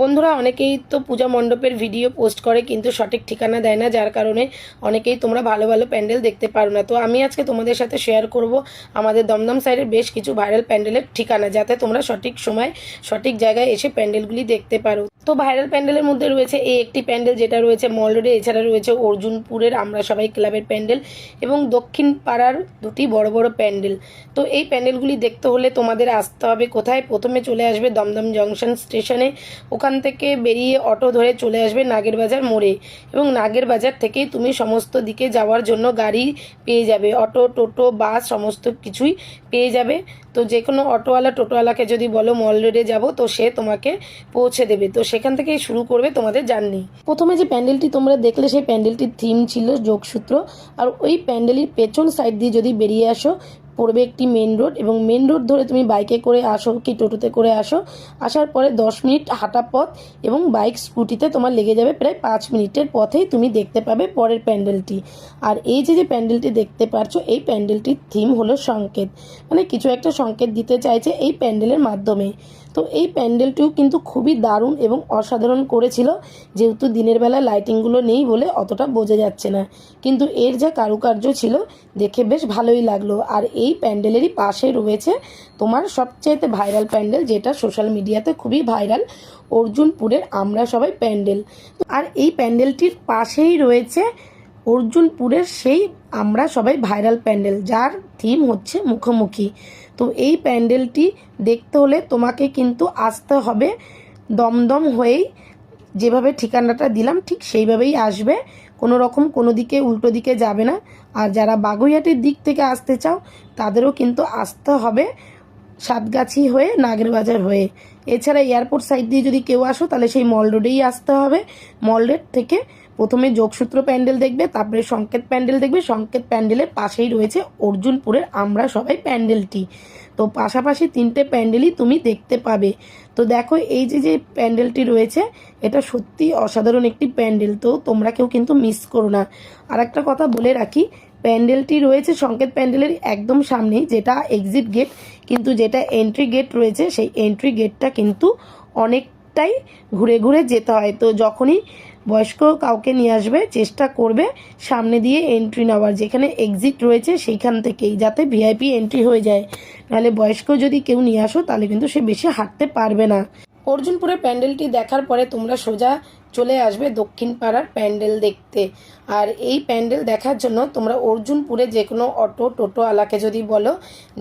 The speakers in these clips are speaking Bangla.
বন্ধুরা, অনেকেই তো পূজা মণ্ডপের ভিডিও পোস্ট করে, কিন্তু সঠিক ঠিকানা দেয় না, যার কারণে অনেকেই তোমরা ভালো ভালো প্যান্ডেল দেখতে পারো না। তো আমি আজকে তোমাদের সাথে শেয়ার করব আমাদের দমদম সাইডের বেশ কিছু ভাইরাল প্যান্ডেলের ঠিকানা, যাতে তোমরা সঠিক সময়, সঠিক জায়গায় এসে প্যান্ডেলগুলি দেখতে পারো। তো ভাইরাল প্যান্ডেলের মধ্যে রয়েছে এই একটি প্যান্ডেল, যেটা রয়েছে মল রোডে এছাড়া রয়েছে অর্জুনপুরের আমরা সবাই ক্লাবের প্যান্ডেল এবং দক্ষিণ পাড়ার দুটি বড় বড় প্যান্ডেল। তো এই প্যান্ডেলগুলি দেখতে হলে তোমাদের আসতে হবে কোথায়? প্রথমে চলে আসবে দমদম জংশন স্টেশনে ওখান থেকে বেরিয়ে অটো ধরে চলে আসবে নাগের বাজার মোড়ে এবং নাগের বাজার থেকেই তুমি সমস্ত দিকে যাওয়ার জন্য গাড়ি পেয়ে যাবে। অটো, টোটো, বাস সমস্ত কিছুই পেয়ে যাবে। তো যে কোনো অটোওয়ালা, টোটোওয়ালাকে যদি বলো মল রোডে যাব, তো সে তোমাকে পৌঁছে দেবে। তো সেখান থেকে শুরু করবে তোমাদের জার্নি। প্রথমে যে প্যান্ডেলটি তোমরা দেখলে, সেই প্যান্ডেলটির থিম ছিল যোগসূত্র। আর ওই প্যান্ডেলের পেছন সাইড দিয়ে যদি বেরিয়ে আসো পড়বে একটি মেন রোড এবং মেন রোড ধরে তুমি বাইকে করে আসো কি টোটোতে করে আসো, আসার পরে দশ মিনিট হাঁটা পথ এবং বাইক স্কুটিতে তোমার লেগে যাবে প্রায় পাঁচ মিনিটের পথেই তুমি দেখতে পাবে পরের প্যান্ডেলটি আর এই যে যে প্যান্ডেলটি দেখতে পারছ, এই প্যান্ডেলটির থিম হলো সংকেত। মানে কিছু একটা সংকেত দিতে চাইছে এই প্যান্ডেলের মাধ্যমে তো এই প্যান্ডেলটিও কিন্তু খুবই দারুণ এবং অসাধারণ করেছিল, যেহেতু দিনের বেলা লাইটিংগুলো নেই বলে অতটা বোঝা যাচ্ছে না। কিন্তু এর যা কারুকার্য ছিল, দেখে বেশ ভালোই লাগল। আর এই প্যান্ডেলেরই পাশে রয়েছে তোমার সবচাইতে ভাইরাল প্যান্ডেল, যেটা সোশ্যাল মিডিয়াতে খুবই ভাইরাল, অর্জুনপুরের আমরা সবাই প্যান্ডেল। আর এই প্যান্ডেলটির পাশেই রয়েছে অর্জুনপুরের সেই আমরা সবাই ভাইরাল প্যান্ডেল, যার থিম হচ্ছে মুখোমুখি। তো এই প্যান্ডেলটি দেখতে হলে তোমাকে কিন্তু আসতে হবে দমদম হয়েই। যেভাবে ঠিকানাটা দিলাম ঠিক সেইভাবেই আসবে। কোনো রকম কোনো দিকে উল্টো দিকে যাবে না। আর যারা বাগুইহাটির দিক থেকে আসতে চাও, তাদেরও কিন্তু আসতে হবে সাতগাছি হয়ে, নাগেরবাজার হয়ে। এছাড়া এয়ারপোর্ট সাইড দিয়ে যদি কেউ আসো, তাহলে সেই মল রোডেই আসতে হবে। মল রোড থেকে প্রথমে যোগসূত্র প্যান্ডেল দেখবে, তারপরে সংকেত প্যান্ডেল দেখবে, সংকেত প্যান্ডেলের পাশেই রয়েছে অর্জুনপুরের আমরা সবাই প্যান্ডেলটি। তো পাশাপাশি তিনটে প্যান্ডেলই তুমি দেখতে পাবে। তো দেখো, এই যে যে প্যান্ডেলটি রয়েছে, এটা সত্যি অসাধারণ একটি প্যান্ডেল, তো তোমরা কেউ কিন্তু মিস করো না। আর একটা কথা বলে রাখি, প্যান্ডেলটি রয়েছে সংকেত প্যান্ডেলের একদম সামনেই, যেটা এক্সিট গেট কিন্তু যেটা এন্ট্রি গেট রয়েছে, সেই এন্ট্রি গেটটা কিন্তু অনেকটাই ঘুরে ঘুরে যেতে হয়। তো যখনই বয়স্ক কাউকে নিয়ে আসবে, চেষ্টা করবে সামনে দিয়ে এন্ট্রি নেওয়ার, যেখানে এক্সিট রয়েছে সেইখান থেকেই যাতে ভিআইপি এন্ট্রি হয়ে যায়। নাহলে বয়স্ক যদি কেউ নিয়ে আসো, তাহলে কিন্তু সে বেশি হাঁটতে পারবে না। অর্জুনপুরের প্যান্ডেলটি দেখার পরে তোমরা সোজা চলে আসবে দক্ষিণ পাড়ার প্যান্ডেল দেখতে। আর এই প্যান্ডেল দেখার জন্য তোমরা অর্জুনপুরে যে কোনো অটো, টোটো আলাকে যদি বলো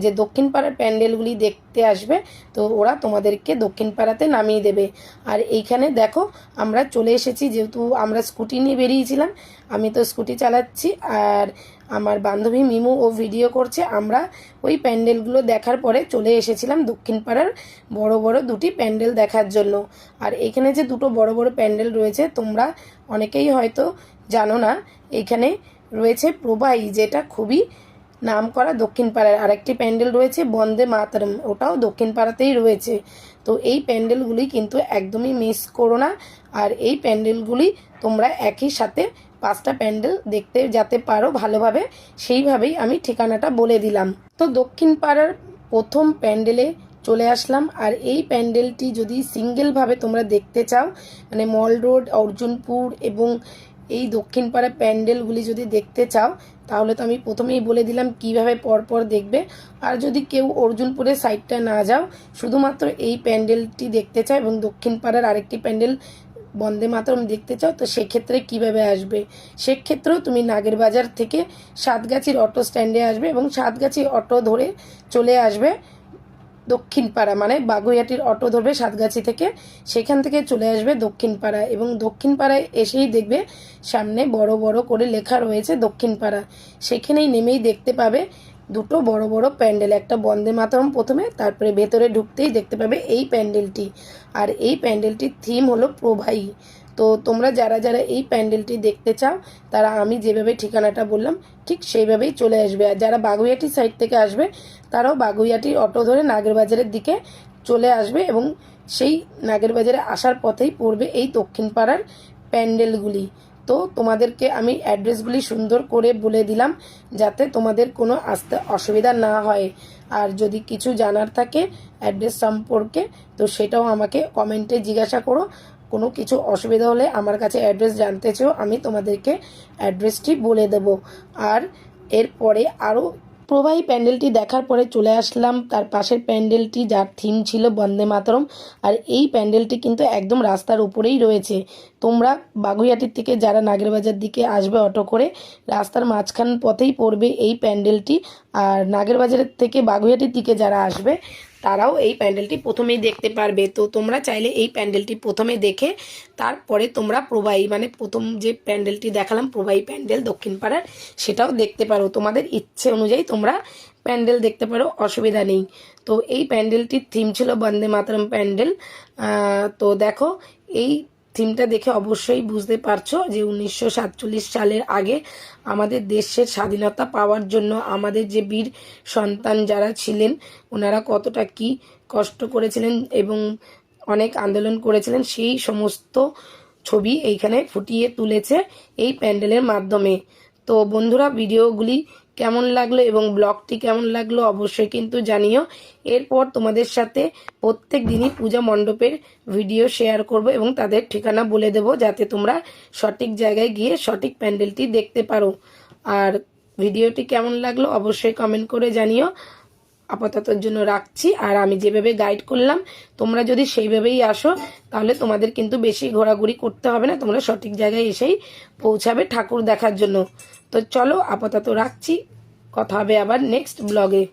যে দক্ষিণ পাড়ার প্যান্ডেলগুলি দেখতে আসবে, তো ওরা তোমাদেরকে দক্ষিণ পাড়াতে নামিয়ে দেবে। আর এইখানে দেখো, আমরা চলে এসেছি যেহেতু আমরা স্কুটি নিয়ে বেরিয়েছিলাম, আমি তো স্কুটি চালাচ্ছি। আর আমার বান্ধবী মিমু, ও ভিডিও করছে। আমরা ওই প্যান্ডেলগুলো দেখার পরে চলে এসেছিলাম দক্ষিণ পাড়ার বড় বড় দুটি প্যান্ডেল দেখার জন্য। আর এখানে যে দুটো বড় বড় প্যান্ডেল রয়েছে, তোমরা অনেকেই হয়তো জানো না, এখানে রয়েছে প্রবাহী যেটা খুবই নাম করা দক্ষিণ পাড়ার। আরেকটি প্যান্ডেল রয়েছে বন্দে মাতারম, ওটাও দক্ষিণ পাড়াতেই রয়েছে। তো এই প্যান্ডেলগুলি কিন্তু একদমই মিস করো না, আর এই প্যান্ডেলগুলি তোমরা একই সাথে পাঁচটা প্যান্ডেল দেখতে যেতে পারো ভালোভাবে, সেইভাবেই আমি ঠিকানাটা বলে দিলাম। তো দক্ষিণ পাড়ার প্রথম প্যান্ডেলে চলে আসলাম, আর এই প্যান্ডেলটি যদি সিঙ্গেলভাবে তোমরা দেখতে চাও মানে মল রোড, অর্জুনপুর এবং এই দক্ষিণ পাড়ার প্যান্ডেলগুলি যদি দেখতে চাও, তাহলে তো আমি প্রথমেই বলে দিলাম কীভাবে পরপর দেখবে। আর যদি কেউ অর্জুনপুরের সাইডটা না যাও, শুধুমাত্র এই প্যান্ডেলটি দেখতে চাও এবং দক্ষিণ পাড়ার আরেকটি প্যান্ডেল বন্দে মাতরম দেখতে চাও, তো সেক্ষেত্রে কীভাবে আসবে? সেক্ষেত্রেও তুমি নাগের বাজার থেকে সাতগাছির অটো স্ট্যান্ডে আসবে এবং সাতগাছি অটো ধরে চলে আসবে দক্ষিণ পাড়া মানে বাগুইহাটির অটো ধরবে সাতগাছি থেকে। সেখান থেকে চলে আসবে দক্ষিণ পাড়া এবং দক্ষিণ পাড়ায় এসেই দেখবে সামনে বড় বড় করে লেখা রয়েছে দক্ষিণ পাড়া সেখানেই নেমেই দেখতে পাবে দুটো বড় বড় প্যান্ডেল, একটা বন্দে মাতরম প্রথমে, তারপরে ভেতরে ঢুকতেই দেখতে পাবে এই প্যান্ডেলটি। আর এই প্যান্ডেলটির থিম হলো প্রভাই তো তোমরা যারা যারা এই প্যান্ডেলটি দেখতে চাও, তারা আমি যেভাবে ঠিকানাটা বললাম, ঠিক সেইভাবেই চলে আসবে। আর যারা বাগুইহাটি সাইড থেকে আসবে, তারাও বাগুইহাটি অটো ধরে নাগেরবাজারের দিকে চলে আসবে এবং সেই নাগেরবাজারে আসার পথেই পড়বে এই দক্ষিণ পাড়ার প্যান্ডেলগুলি। তো তোমাদেরকে আমি অ্যাড্রেসগুলি সুন্দর করে বলে দিলাম যাতে তোমাদের কোনো আসতে অসুবিধা না হয়। আর যদি কিছু জানার থাকে অ্যাড্রেস সম্পর্কে, তো সেটাও আমাকে কমেন্টে জিজ্ঞাসা করো। কোনো কিছু অসুবিধা হলে আমার কাছে অ্যাড্রেস জানতে চেয়েও আমি তোমাদেরকে অ্যাড্রেসটি বলে দেব। আর এরপরে আরও প্রবাহী প্যান্ডেলটি দেখার পরে চলে আসলাম। তার পাশের প্যান্ডেলটি যার থিম ছিল বন্দে মাতরম। আর এই প্যান্ডেলটি কিন্তু একদম রাস্তার উপরেই রয়েছে। তোমরা বাগুইয়াটির থেকে যারা নাগেরবাজার দিকে আসবে অটো করে, রাস্তার মাঝখান পথেই পড়বে এই প্যান্ডেলটি। আর নাগেরবাজারের থেকে বাগুইহাটির দিকে যারা আসবে, তারাও এই প্যান্ডেলটি প্রথমেই দেখতে পারবে। তো তোমরা চাইলে এই প্যান্ডেলটি প্রথমে দেখে, তারপরে তোমরা প্রবাহী মানে প্রথম যে প্যান্ডেলটি দেখালাম, প্রবাহী প্যান্ডেল দক্ষিণ পাড়ার, সেটাও দেখতে পারো। তোমাদের ইচ্ছে অনুযায়ী তোমরা প্যান্ডেল দেখতে পারো, অসুবিধা নেই। তো এই প্যান্ডেলটির থিম ছিল বন্দে মাতরম প্যান্ডেল। তো দেখো, এই থিমটা দেখে অবশ্যই বুঝতে পারছ যে উনিশশো সাতচল্লিশ সালের আগে আমাদের দেশের স্বাধীনতা পাওয়ার জন্য আমাদের যে বীর সন্তান যারা ছিলেন, ওনারা কতটা কি কষ্ট করেছিলেন এবং অনেক আন্দোলন করেছিলেন, সেই সমস্ত ছবি এইখানে ফুটিয়ে তুলেছে এই প্যান্ডেলের মাধ্যমে। তো বন্ধুরা, ভিডিওগুলি কেমন লাগল এবং ব্লগটি কেমন লাগল অবশ্যই কিন্তু জানিও। এরপর তোমাদের সাথে প্রত্যেক দিনই পূজা মণ্ডপের ভিডিও শেয়ার করব এবং তাদের ঠিকানা বলে দেব যাতে তোমরা সঠিক জায়গায় গিয়ে সঠিক প্যান্ডেলটি দেখতে পারো। আর ভিডিওটি কেমন লাগল অবশ্যই কমেন্ট করে জানিও। আপাততর জন্য রাখছি। আর আমি যেভাবে গাইড করলাম, তোমরা যদি সেইভাবেই আসো, তাহলে তোমাদের কিন্তু বেশি ঘোরাঘুরি করতে হবে না। তোমরা সঠিক জায়গায় এসেই পৌঁছাবে ঠাকুর দেখার জন্য। তো চলো, আপাতত রাখছি। কথা হবে আবার নেক্সট ব্লগে